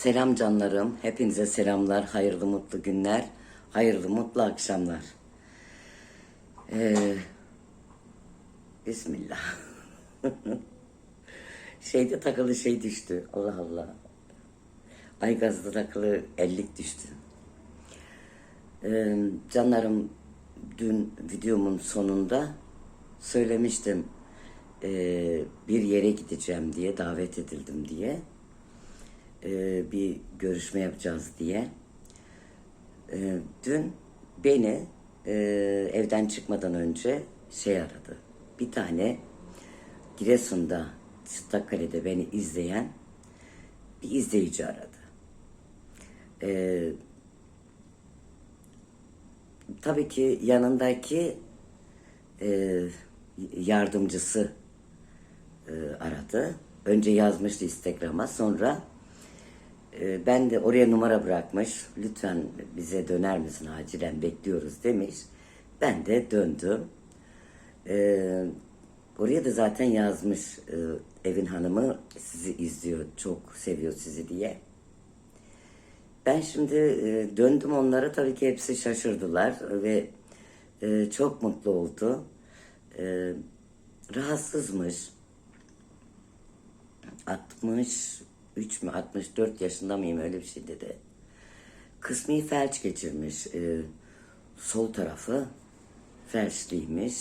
Selam canlarım. Hepinize selamlar. Hayırlı mutlu günler. Hayırlı mutlu akşamlar. Ee, Bismillah. Şeyde takılı şey düştü. Allah Allah. Aygaz'da takılı ellik düştü. Ee, canlarım dün videomun sonunda söylemiştim. Ee, bir yere gideceğim diye davet edildim diye. Ee, bir görüşme yapacağız diye. Ee, dün beni e, evden çıkmadan önce şey aradı. Bir tane Giresun'da Çıtakkale'de beni izleyen bir izleyici aradı. Ee, tabii ki yanındaki e, yardımcısı e, aradı. Önce yazmıştı Instagram'a sonra e, ben de oraya numara bırakmış. Lütfen bize döner misin acilen bekliyoruz demiş. Ben de döndüm. E, oraya da zaten yazmış e, evin hanımı sizi izliyor, çok seviyor sizi diye. Ben şimdi e, döndüm onlara tabii ki hepsi şaşırdılar ve e, çok mutlu oldu. E, rahatsızmış. 63 mü 64 yaşında mıyım öyle bir şey dedi. Kısmi felç geçirmiş. E, sol tarafı felçliymiş.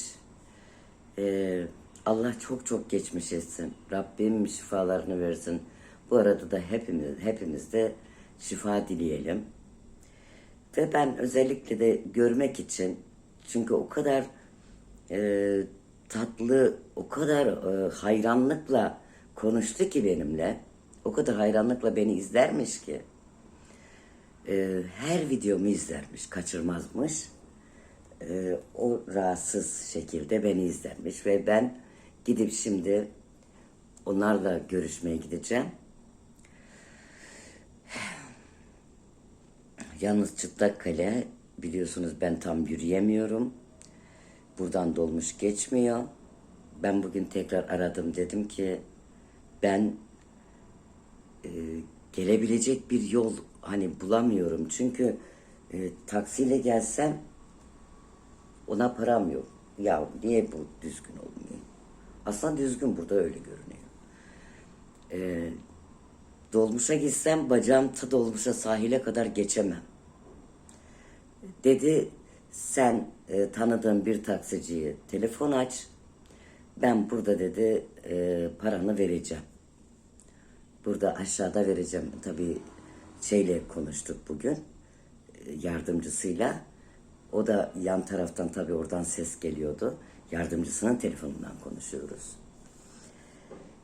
E, Allah çok çok geçmiş etsin. Rabbim şifalarını versin. Bu arada da hepimiz hepimiz de şifa dileyelim. Ve ben özellikle de görmek için çünkü o kadar e, tatlı, o kadar e, hayranlıkla konuştu ki benimle. O kadar hayranlıkla beni izlermiş ki. e, her videomu izlermiş, kaçırmazmış. E, o rahatsız şekilde beni izlermiş ve ben gidip şimdi onlarla görüşmeye gideceğim. Yalnız çıplak kale biliyorsunuz ben tam yürüyemiyorum. Buradan dolmuş geçmiyor. Ben bugün tekrar aradım dedim ki ben e, gelebilecek bir yol hani bulamıyorum. Çünkü e, taksiyle gelsem ona param yok. Ya niye bu düzgün olmuyor? Aslında düzgün burada öyle görünüyor. E, dolmuşa gitsem bacağım ta dolmuşa sahile kadar geçemem. Dedi sen e, tanıdığın bir taksiciye telefon aç. Ben burada dedi e, paranı vereceğim. Burada aşağıda vereceğim. Tabii şeyle konuştuk bugün. e, Yardımcısıyla. O da yan taraftan tabii oradan ses geliyordu. Yardımcısının telefonundan konuşuyoruz.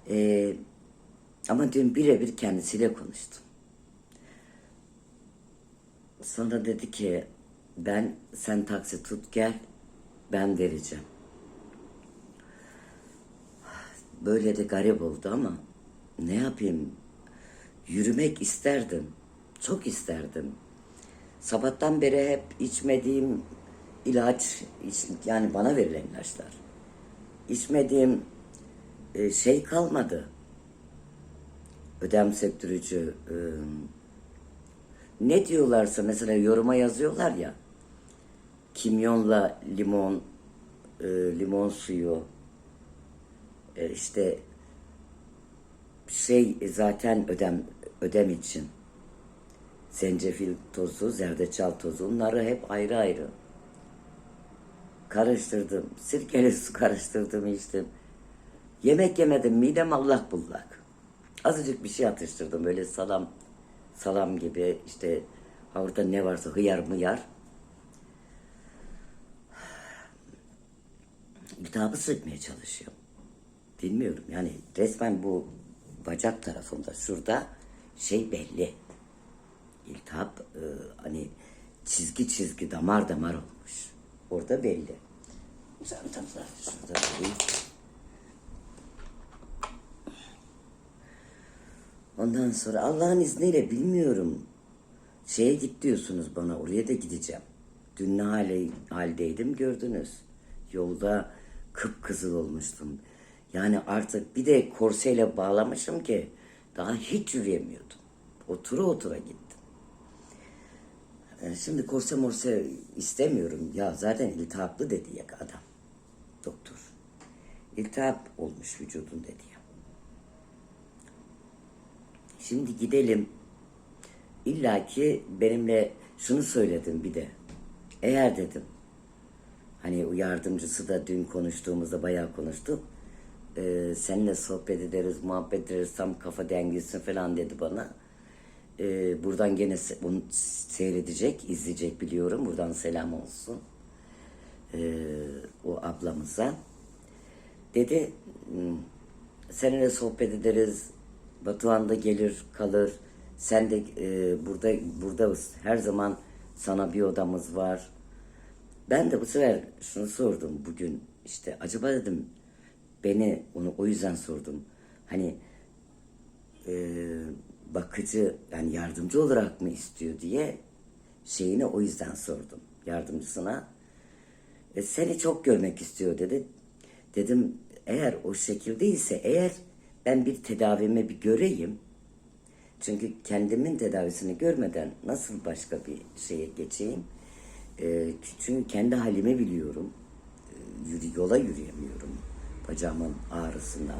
E, ama dün birebir kendisiyle konuştum. Sonra dedi ki ben sen taksi tut gel ben vereceğim. Böyle de garip oldu ama ne yapayım? Yürümek isterdim. Çok isterdim. Sabahtan beri hep içmediğim ilaç, yani bana verilen ilaçlar. İçmediğim e, şey kalmadı. Ödem söktürücü, e, ne diyorlarsa mesela yoruma yazıyorlar ya kimyonla limon e, limon suyu işte şey e, zaten ödem ödem için zencefil tozu, zerdeçal tozu onları hep ayrı ayrı karıştırdım. Sirkeli su karıştırdım içtim. Yemek yemedim midem allak bullak. Azıcık bir şey atıştırdım böyle salam salam gibi işte orada ne varsa hıyar mıyar. İltihabı sıkmaya çalışıyorum. Bilmiyorum yani resmen bu bacak tarafında şurada şey belli. İltihap e, hani çizgi çizgi damar damar olmuş. Orada belli. Şurada koyayım. Ondan sonra Allah'ın izniyle bilmiyorum. Şeye git diyorsunuz bana oraya da gideceğim. Dün ne hale, haldeydim gördünüz. Yolda kıpkızıl olmuştum. Yani artık bir de korseyle bağlamışım ki daha hiç yürüyemiyordum. Otura otura gittim. E, Şimdi korse morse istemiyorum. Ya zaten iltihaplı dedi ya adam. Doktor. İltihap olmuş vücudun dedi ya. Şimdi gidelim. İlla ki benimle şunu söyledim bir de. Eğer dedim. Hani yardımcısı da dün konuştuğumuzda bayağı konuştuk. Ee, seninle sohbet ederiz, muhabbet ederiz, tam kafa dengisin falan dedi bana. Ee, buradan gene se- onu seyredecek, izleyecek biliyorum. Buradan selam olsun. Ee, o ablamıza. Dedi, "Hmm, seninle sohbet ederiz. Batuhan da gelir, kalır. Sen de e, burada burada her zaman sana bir odamız var. Ben de bu sefer şunu sordum bugün işte acaba dedim beni onu o yüzden sordum. Hani e, bakıcı yani yardımcı olarak mı istiyor diye şeyini o yüzden sordum yardımcısına. E, seni çok görmek istiyor dedi. Dedim eğer o şekildeyse eğer ben bir tedavime bir göreyim. Çünkü kendimin tedavisini görmeden nasıl başka bir şeye geçeyim? E, çünkü kendi halimi biliyorum. E, yürü, yola yürüyemiyorum. Bacağımın ağrısından.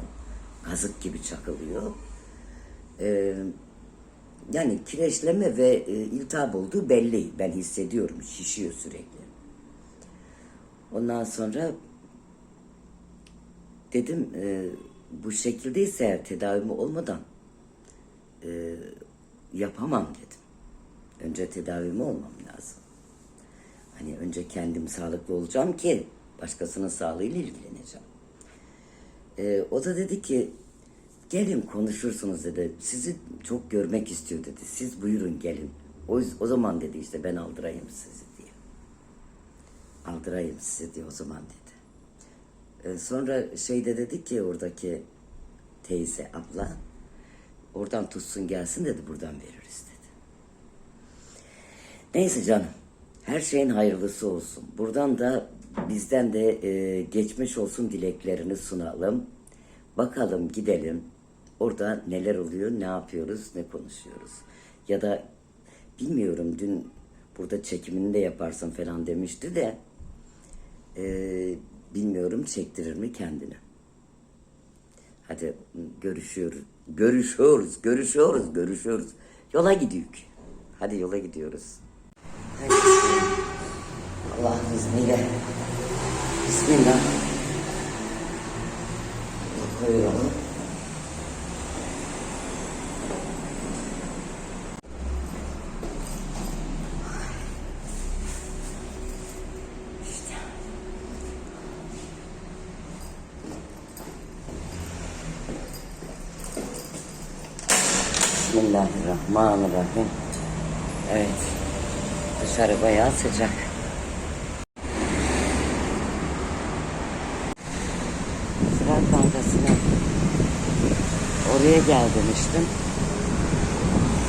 Kazık gibi çakılıyor. E, yani kireçleme ve e, iltihap olduğu belli. Ben hissediyorum. Şişiyor sürekli. Ondan sonra dedim e, bu şekildeyse eğer tedavimi olmadan e, yapamam dedim. Önce tedavimi olmam lazım. Hani önce kendim sağlıklı olacağım ki başkasının sağlığıyla ilgileneceğim. E, o da dedi ki gelin konuşursunuz dedi. Sizi çok görmek istiyor dedi. Siz buyurun gelin. O, o zaman dedi işte ben aldırayım sizi diye. Aldırayım sizi diye o zaman dedi. E, sonra şeyde dedi ki oradaki teyze abla oradan tutsun gelsin dedi buradan veririz dedi. Neyse canım her şeyin hayırlısı olsun. Buradan da bizden de e, geçmiş olsun dileklerini sunalım. Bakalım gidelim. Orada neler oluyor, ne yapıyoruz, ne konuşuyoruz. Ya da bilmiyorum dün burada çekimini de yaparsın falan demişti de ee, bilmiyorum çektirir mi kendini. Hadi görüşüyoruz. Görüşüyoruz, görüşüyoruz, görüşüyoruz. Yola gidiyoruz. Hadi yola gidiyoruz. Hadi. Allah'ın izniyle. Bismillah. Koyalım. Bismillahirrahmanirrahim. Evet. Dışarı bayağı sıcak. Oraya gel demiştim.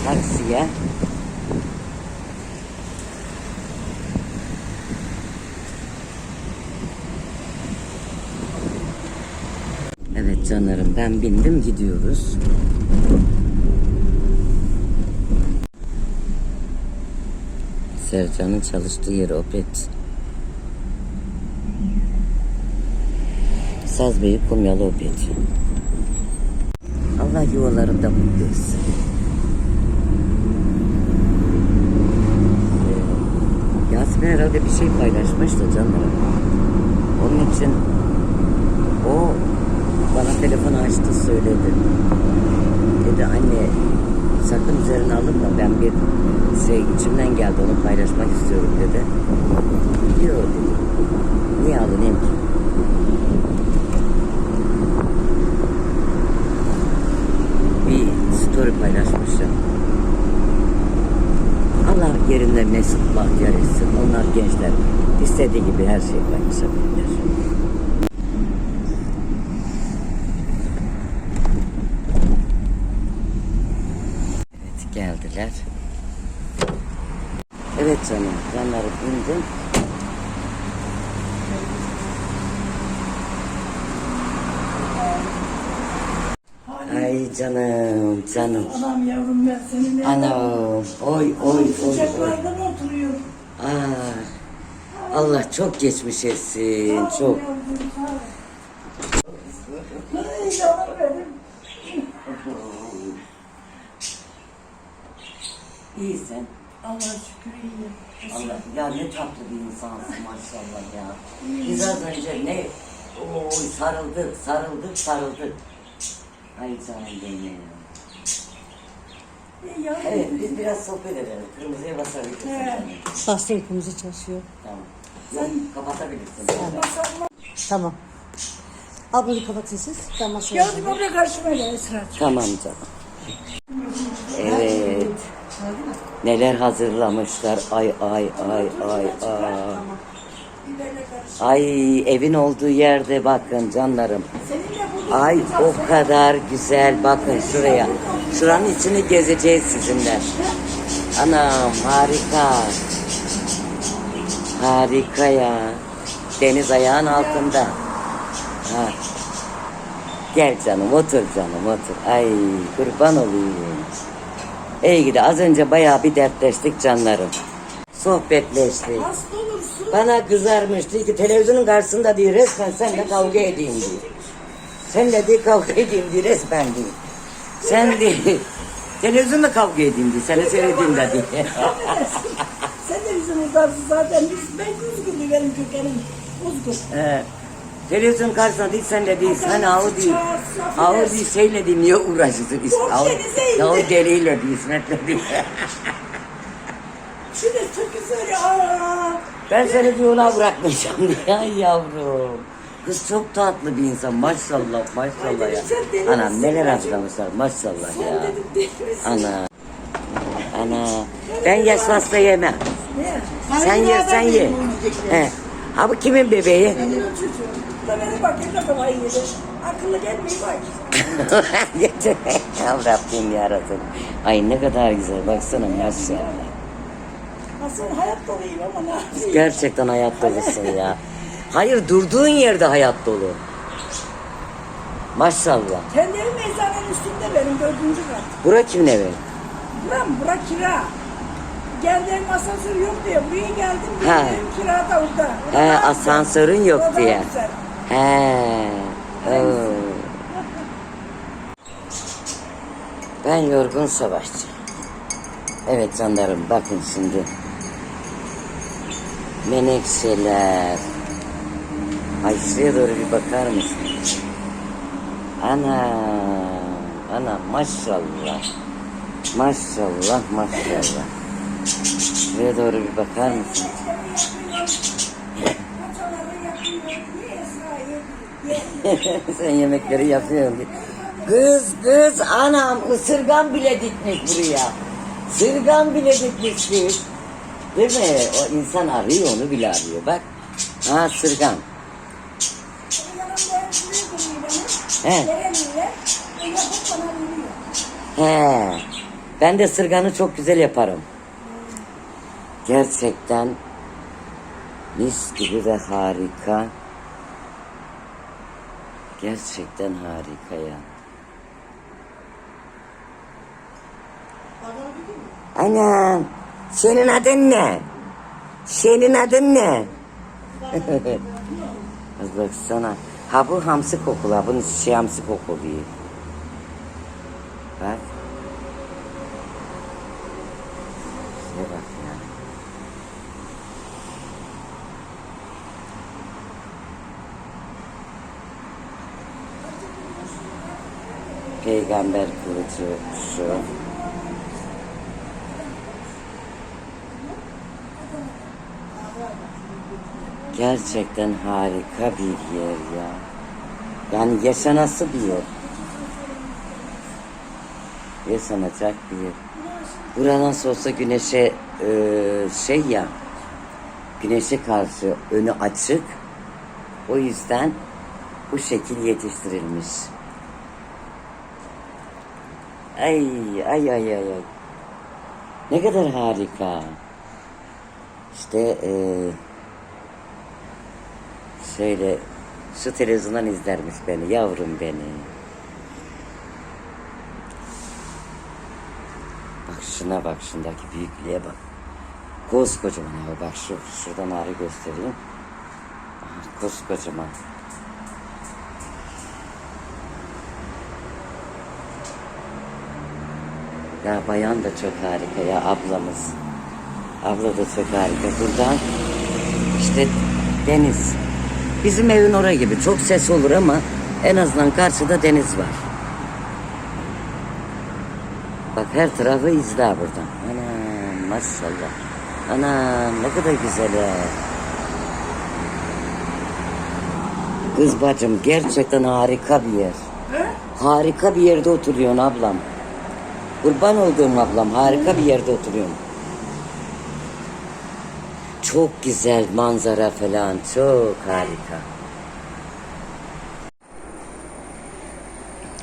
Taksiye. Evet canlarım ben bindim gidiyoruz. Sercan'ın çalıştığı yer Opet. Sazbey'i Kumyalı Opet. Allah yuvalarında mutlu Yasemin herhalde bir şey paylaşmış da canlarım. Onun için o bana telefon açtı söyledi. Dedi anne sakın üzerine alınma ben bir şey içimden geldi onu paylaşmak istiyorum dedi. Diyor dedi. Niye alınayım ki? Bir story paylaşmışım. Allah yerinden mesut bahtiyar etsin. Onlar gençler. istediği gibi her şeyi paylaşabilirler. Evet geldiler. Evet canım, canları bindim. Ay canım canım. Anam yavrum ben seni ne Anam. Oy oy oy oy. Sıcaklardan oturuyorum. Aa, Allah çok geçmiş etsin. Çok. Yavrum. Ay canım benim. İyisin. Allah şükür iyiyim. Allah ya ne tatlı bir insansın maşallah ya. Biz az önce ne oy sarıldık sarıldık sarıldık. Ay canım benim. Evet biz biraz sohbet edelim. Kırmızıya basabilirsin. Evet. canım. Bastı uykumuz çalışıyor. Tamam. Yok, kapatabilirsin. Masamla- Tamam. Al bunu kapatın siz. Ben masaya Geldim oraya karşıma gel Esra'cığım. Tamam canım. Evet. Neler hazırlamışlar. Ay ay ay ay ay. Ay evin olduğu yerde bakın canlarım. Seninle burada Ay o kadar güzel bakın şuraya. Şuranın içini gezeceğiz sizinle. Anam harika. Harika ya. Deniz ayağın altında. Ha. Gel canım otur canım otur. Ay kurban olayım. İyi gidi az önce bayağı bir dertleştik canlarım. Sohbetleştik. Bana kızarmış diyor ki televizyonun karşısında diye resmen seninle kavga edeyim diyor. Seninle diye kavga edeyim diye resmen diyor. Sen diye televizyonda kavga edeyim diye seni seyredeyim de diye. Sen de bizim uzarsın zaten. Biz, ben Uzgur'du benim kökenim. Uzgur. He. Televizyon karşısında değil sen de değil sen avu değil. Avu değil şeyle değil niye seni sevdi. avu deliyle değil İsmet'le değil. Şimdi çok güzel. Ben seni bir yola bırakmayacağım diye. Ay yavrum. Kız çok tatlı bir insan maşallah maşallah Ay ya. sen Anam neler hazırlamışlar maşallah Sen ya. dedim? Ana. Ana. Ben yaşlasta yemem. Ne? Sen ye sen ye. He. Ha bu kimin bebeği? Benim çocuğum. Da beni bak ne kadar iyi yedi. Akıllı gelmiyor bak. Ya Rabbim yarabbim. Ay ne kadar güzel baksana maşallah. Aslında hayat doluyum ama ne yapayım? Gerçekten hayat dolusun ya. Hayır durduğun yerde hayat dolu. Maşallah. Kendi evim eczanenin üstünde benim dördüncü kat. Bura kimin evi? Buram bura kira. Geldiğim asansör yok diye buraya geldim. Ha. Geldiğim kirada orada. He Orada asansörün yok Orada diye. güzel. He. oo. Ben yorgun savaşçı. Evet canlarım bakın şimdi. Menekşeler. Ay şuraya doğru bir bakar mısın? Ana. Ana maşallah. Maşallah maşallah. Şuraya doğru bir bakar mısın? Sen yemekleri yapıyorsun diye. Kız kız anam ısırgan bile dikmiş buraya. Sırgan bile dikmiş kız. Değil mi? O insan arıyor onu bile arıyor bak. Ha sırgan. Yanımda şuraya duruyor beni. He. He. Ben de sırganı çok güzel yaparım. Gerçekten mis gibi ve harika. Gerçekten harika ya. Anam, senin adın ne? Senin adın ne? Baksana. Ha bu hamsi kokulu, ha bunun şey hamsi kokulu. Bak. Şuraya bak ya. Peygamber kılıcı şu. Gerçekten harika bir yer ya. Yani yaşanası bir yer. Yaşanacak bir yer. Bura nasıl olsa güneşe e, şey ya, güneşe karşı önü açık. O yüzden bu şekil yetiştirilmiş. Ay ay ay ay ay. Ne kadar harika. İşte e, şöyle şu televizyondan izlermiş beni yavrum beni. şuna bak şundaki büyüklüğe bak. Koskocaman ya bak şu şuradan ağrı göstereyim. Aha, koskocaman. Ya bayan da çok harika ya ablamız. Abla da çok harika. Buradan işte deniz. Bizim evin oraya gibi çok ses olur ama en azından karşıda deniz var. Bak her tarafı izler buradan. Anam maşallah. Anam ne kadar güzel ya. Kız bacım gerçekten harika bir yer. Harika bir yerde oturuyorsun ablam. Kurban olduğum ablam harika bir yerde oturuyorum. Çok güzel manzara falan çok harika.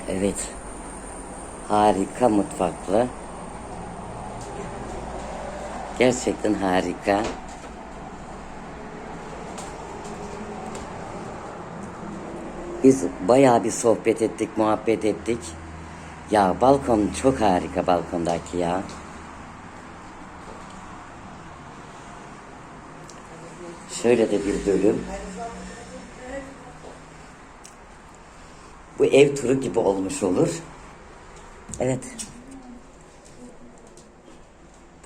Evet. Harika mutfaklı. Gerçekten harika. Biz bayağı bir sohbet ettik, muhabbet ettik. Ya balkon çok harika balkondaki ya. Şöyle de bir bölüm. Bu ev turu gibi olmuş olur. Evet.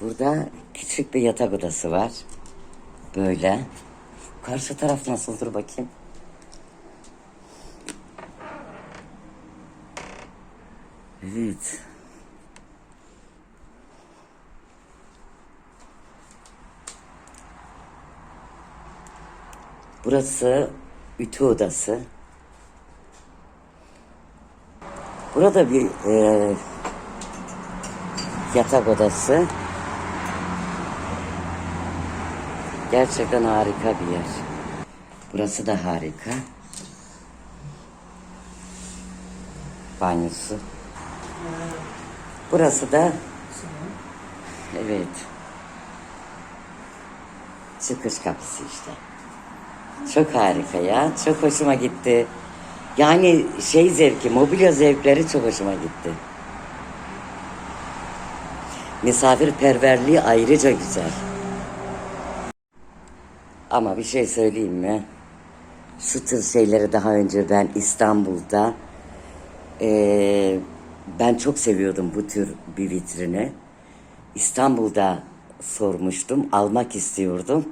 Burada küçük bir yatak odası var. Böyle. Karşı taraf nasıldır bakayım. Evet. Burası ütü odası. Burada bir e, yatak odası. Gerçekten harika bir yer. Burası da harika. Banyosu. Burası da evet. Çıkış kapısı işte. Çok harika ya. Çok hoşuma gitti. Yani şey zevki, mobilya zevkleri çok hoşuma gitti. Misafirperverliği ayrıca güzel. Ama bir şey söyleyeyim mi? Şu tür şeyleri daha önce ben İstanbul'da eee, ben çok seviyordum bu tür bir vitrini. İstanbul'da sormuştum, almak istiyordum.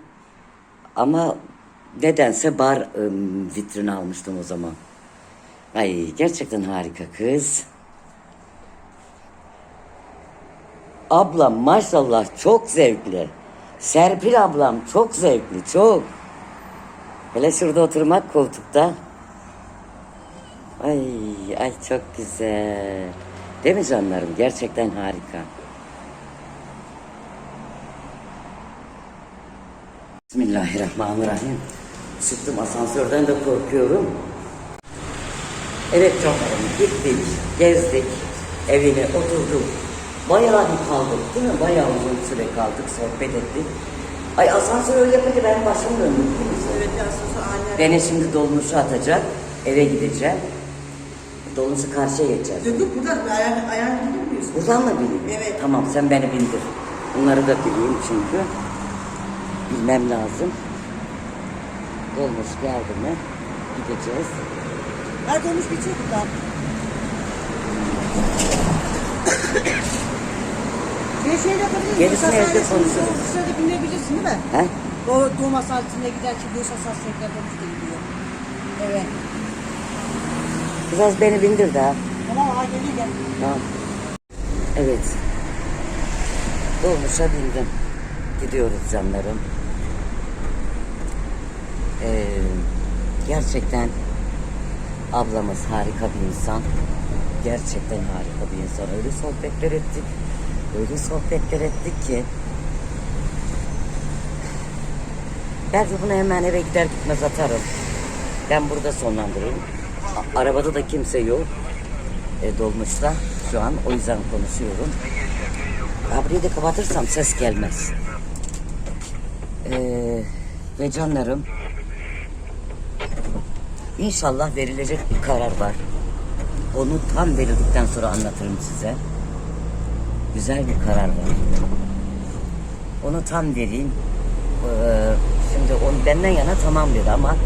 Ama nedense bar ım, vitrini almıştım o zaman. Ay gerçekten harika kız. Ablam maşallah çok zevkli. Serpil ablam çok zevkli, çok. Hele şurada oturmak koltukta. Ay, ay çok güzel. Değil mi canlarım? Gerçekten harika. Bismillahirrahmanirrahim. Çıktım asansörden de korkuyorum. Evet canlarım gittik, gezdik, evine oturduk. Bayağı bir kaldık değil mi? Bayağı uzun süre kaldık, sohbet ettik. Ay asansör öyle yapınca benim başım döndü? Evet aslında anne. Beni şimdi dolmuşa atacak, eve gideceğim. Dolmuşu karşıya geçeceğiz. Yok buradan ayağın, ayağın gidiyor muyuz? Buradan mı bileyim? Evet. Tamam sen beni bindir. Bunları da bileyim çünkü. Bilmem lazım. Dolmuş geldi mi gideceğiz. Nerede olmuş bir çok da. Şey şey yapabiliriz. Gerisini evde konuşuruz. doğuş sırada binebilirsin değil mi? He? Doğu, doğum hastanesine giderken doğuş hastanesine dolmuş da gidiyor. Evet. Biraz beni bindir daha. Tamam ha geliyor gel. Tamam. Evet. Dolmuşa bindim. Gidiyoruz canlarım. Ee, gerçekten ablamız harika bir insan. Gerçekten harika bir insan. Öyle sohbetler ettik. Öyle sohbetler ettik ki. Belki bunu hemen eve gider gitmez atarım. Ben burada sonlandırırım. Arabada da kimse yok e, dolmuşta şu an. O yüzden konuşuyorum. Abriyi de kapatırsam ses gelmez. Ee, ve canlarım inşallah verilecek bir karar var. Onu tam verildikten sonra anlatırım size. güzel bir karar var. Onu tam vereyim. Ee, şimdi onu benden yana tamam dedi ama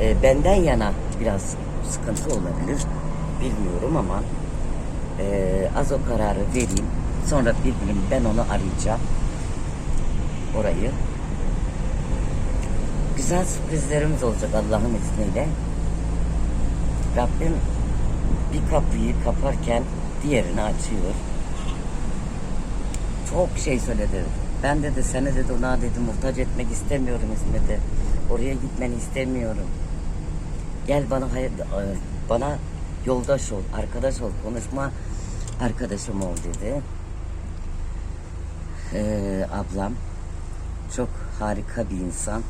e, benden yana biraz sıkıntı olabilir. Bilmiyorum ama e, az o kararı vereyim. Sonra bir gün ben onu arayacağım. Orayı. Güzel sürprizlerimiz olacak Allah'ın izniyle. Rabbim bir kapıyı kaparken diğerini açıyor. Çok şey söyledi. Ben dedi seni dedi ona dedi muhtaç etmek istemiyorum İsmet'e. Oraya gitmeni istemiyorum. Gel bana hayır, bana yoldaş ol, arkadaş ol, konuşma arkadaşım ol dedi. Ee, ablam çok harika bir insan.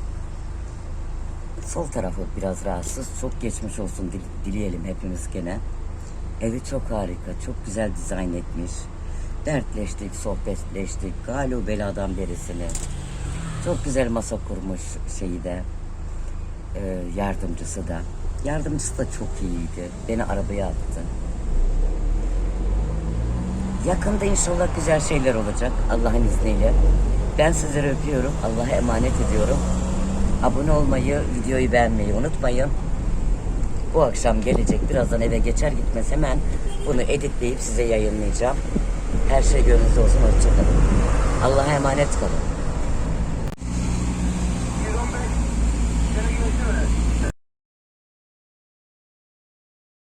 Sol tarafı biraz rahatsız. Çok geçmiş olsun dil- dileyelim hepimiz gene. Evi çok harika, çok güzel dizayn etmiş. Dertleştik, sohbetleştik. Galu beladan berisini. Çok güzel masa kurmuş şeyi de. e, yardımcısı da. Yardımcısı da çok iyiydi. Beni arabaya attı. Yakında inşallah güzel şeyler olacak Allah'ın izniyle. Ben sizleri öpüyorum. Allah'a emanet ediyorum. Abone olmayı, videoyu beğenmeyi unutmayın. Bu akşam gelecek. Birazdan eve geçer gitmez hemen bunu editleyip size yayınlayacağım. Her şey gönlünüzde olsun. Hoşçakalın. Allah'a emanet kalın.